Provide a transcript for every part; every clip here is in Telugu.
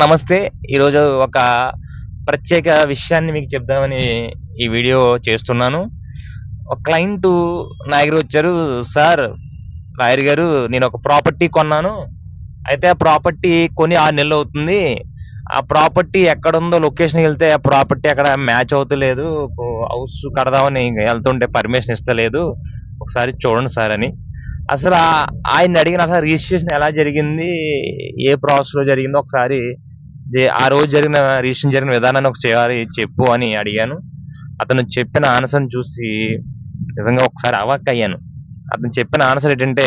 నమస్తే ఈరోజు ఒక ప్రత్యేక విషయాన్ని మీకు చెప్దామని ఈ వీడియో చేస్తున్నాను. ఒక క్లయింట్ నా దగ్గర వచ్చారు సార్ లాయర్ గారు నేను ఒక ప్రాపర్టీ కొన్నాను. అయితే ఆ ప్రాపర్టీ కొని ఆరు నెలలు అవుతుంది. ఆ ప్రాపర్టీ ఎక్కడుందో లొకేషన్కి వెళ్తే ఆ ప్రాపర్టీ అక్కడ మ్యాచ్ అవుతలేదు. హౌస్ కడదామని వెళ్తుంటే పర్మిషన్ ఇస్తలేదు. ఒకసారి చూడండి సార్ అని. అసలు ఆయన అడిగిన అసలు రిజిస్ట్రేషన్ ఎలా జరిగింది? ఏ ప్రాసెస్లో జరిగిందో ఒకసారి ఆ రోజు జరిగిన రిజిస్ట్రేషన్ జరిగిన విధానాన్ని ఒకసారి చెప్పు అని అడిగాను. అతను చెప్పిన ఆన్సర్ చూసి నిజంగా ఒకసారి అవాక్ అయ్యాను అతను చెప్పిన ఆన్సర్ ఏంటంటే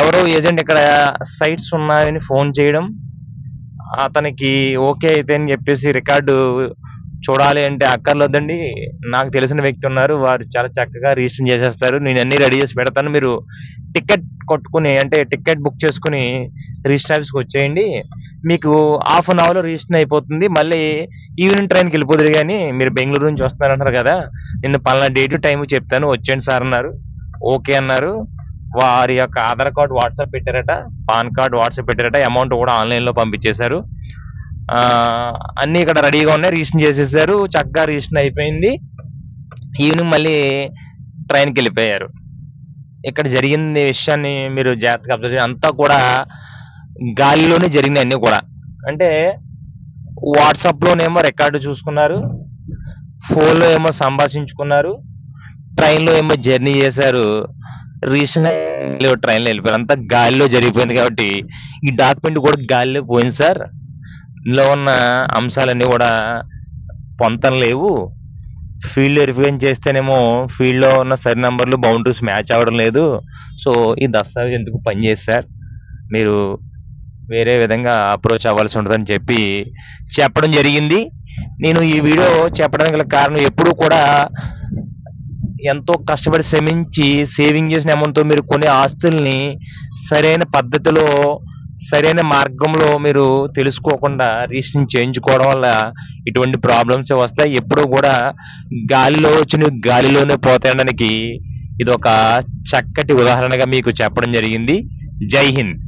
ఎవరో ఏజెంట్ ఇక్కడ సైట్స్ ఉన్నాయని ఫోన్ చేయడం అతనికి ఓకే అయితే అని చెప్పేసి రికార్డు చూడాలి అంటే అక్కర్లేదండి. నాకు తెలిసిన వ్యక్తి ఉన్నారు. వారు చాలా చక్కగా రిజిస్టర్ చేసేస్తారు. నేను అన్ని రెడీ చేసి పెడతాను. మీరు టికెట్ కొట్టుకుని అంటే టికెట్ బుక్ చేసుకుని రిజిస్టర్ ఆఫీస్కి వచ్చేయండి. మీకు హాఫ్ అన్ అవర్లో రిజిస్టర్ అయిపోతుంది. మళ్ళీ ఈవినింగ్ ట్రైన్కి వెళ్ళిపోతుంది కానీ మీరు బెంగళూరు నుంచి వస్తున్నారంటారు కదా. నిన్న పలానా డేట్ టైం చెప్తాను. వచ్చేయండి సార్ అన్నారు. ఓకే అన్నారు. వారి యొక్క ఆధార్ కార్డు వాట్సాప్ పెట్టారట. పాన్ కార్డు వాట్సాప్ పెట్టారట. అమౌంట్ కూడా ఆన్లైన్లో పంపించేశారు. అన్నీ ఇక్కడ రెడీగా ఉన్నాయి. రిజిస్టర్ చేసేసారు. చక్కగా రిజిస్టర్ అయిపోయింది. ఈవినింగ్ మళ్ళీ ట్రైన్కి వెళ్ళిపోయారు. ఇక్కడ జరిగింది విషయాన్ని మీరు జాగ్రత్తగా అబ్జర్వ్ చేయండి. అంతా కూడా గాలిలోనే జరిగినాయి అన్నీ కూడా. అంటే వాట్సాప్లోనేమో రికార్డు చూసుకున్నారు. ఫోన్లో ఏమో సంభాషించుకున్నారు. ట్రైన్లో ఏమో జర్నీ చేశారు. రీసెంట్ ట్రైన్లో వెళ్ళిపోయారు. అంతా గాలిలో జరిగిపోయింది కాబట్టి ఈ డాక్యుమెంట్ కూడా గాలిలో పోయింది సార్. ఇందులో ఉన్న అంశాలన్నీ కూడా పొంతం లేవు. ఫీల్డ్ వెరిఫికేషన్ చేస్తేనేమో ఫీల్డ్లో ఉన్న సరి నెంబర్లు బౌండరీస్ మ్యాచ్ అవ్వడం లేదు. సో ఈ దస్తావేజ్ ఎందుకు పనిచేసి సార్? మీరు వేరే విధంగా అప్రోచ్ అవ్వాల్సి ఉంటుందని చెప్పి చెప్పడం జరిగింది. నేను ఈ వీడియో చెప్పడానికి గల కారణం ఎప్పుడూ కూడా ఎంతో కష్టపడి శ్రమించి సేవింగ్ చేసిన అమౌంట్తో మీరు కొన్ని ఆస్తుల్ని సరైన పద్ధతిలో సరైన మార్గంలో మీరు తెలుసుకోకుండా రిజిస్ట్రేషన్ చేయించుకోవడం వల్ల ఇటువంటి ప్రాబ్లమ్స్ వస్తాయి. ఎప్పుడూ కూడా గాలిలో వచ్చిన గాలిలోనే పోతాయడానికి ఇది ఒక చక్కటి ఉదాహరణగా మీకు చెప్పడం జరిగింది. జై హింద్.